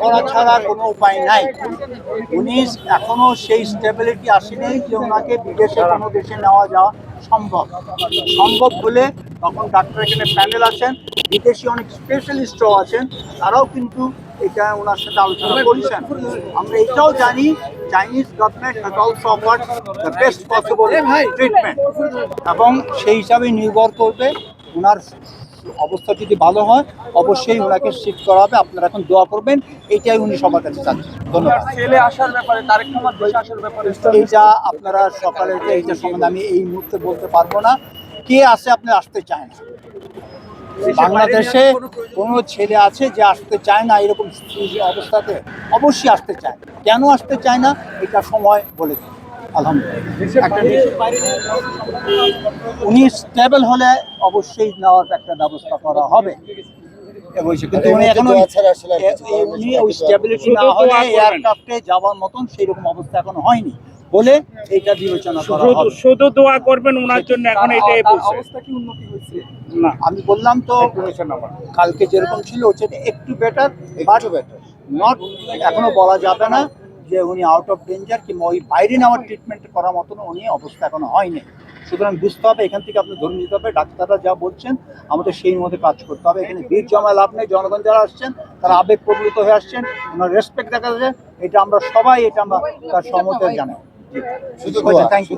করা ছাড়া কোনো উপায় নাই। উনি এখনও সেই স্টেবিলিটি আসেনি যে ওনাকে বিদেশে কোনো দেশে নেওয়া যাওয়া সম্ভব। সম্ভব হলে তখন ডাক্তার এখানে প্যানেল আছেন বিদেশি অনেক স্পেশালিস্টও আছেন তারাও কিন্তু এটা ওনার সাথে আলোচনা করেছেন। আমরা এটাও জানি Chinese government has also offered the best possible treatment এবং সেই হিসাবে নির্ভর করবে ওনার অবস্থা যদি ভালো হয় অবশ্যই ওনাকে শিফট করা হবে। আপনারা এখন দোয়া করবেন এইটাই উনি সবার কাছে চাচ্ছেন ধন্যবাদ। ছেলে আসার ব্যাপারে তারেক আসার ব্যাপারে। এইটা আপনারা সকালে এইটা সম্বন্ধে আমি এই মুহূর্তে বলতে পারব না। কে আসে আপনি আসতে চায় না। বাংলাদেশে কোনো ছেলে আছে যে আসতে চায় না এরকম অবস্থাতে? অবশ্যই আসতে চায়। কেন আসতে চায় না? এটা সময় বলে দেবে আলহামদুলিল্লাহ। উনি স্টেবল হলে অবশ্যই নেওয়ার একটা ব্যবস্থা করা হবে। অবশ্যই, কিন্তু উনি এখনও এ- এ- উনি ওই স্টেবিলিটি না হলে এয়ারক্রাফটে যাওয়ার মতন সেই রকম অবস্থা এখনও হয়নি বলে এইটা বিবেচনা করা শুধু হবে। শুধু দোয়া করবেন ওনার জন্য এখন এটাই তার বলছে। অবস্থা কি উন্নতি হয়েছে? না। আমি বললাম তো কালকে যেরকম ছিল একটু বেটার বাট নট এখনও বলা যাবে না। যে উনি আউট অফ ডেঞ্জার কিংবা ওই বাইরে নেওয়ার ট্রিটমেন্ট করার মতন উনি অবস্থা এখনও হয়নি। সুতরাং বুঝতে হবে এখান থেকে আপনি ধরে নিতে হবে ডাক্তাররা যা বলছেন আমাদের সেই মধ্যে কাজ করতে হবে। এখানে ভিড় জমা লাভ নেই জনগণ যারা আসছেন তারা আবেগ প্রবলিত হয়ে আসছেন ওনার রেসপেক্ট দেখা যাচ্ছে এটা আমরা সবাই এটা আমরা তার সমর্থন জানাই। Thank you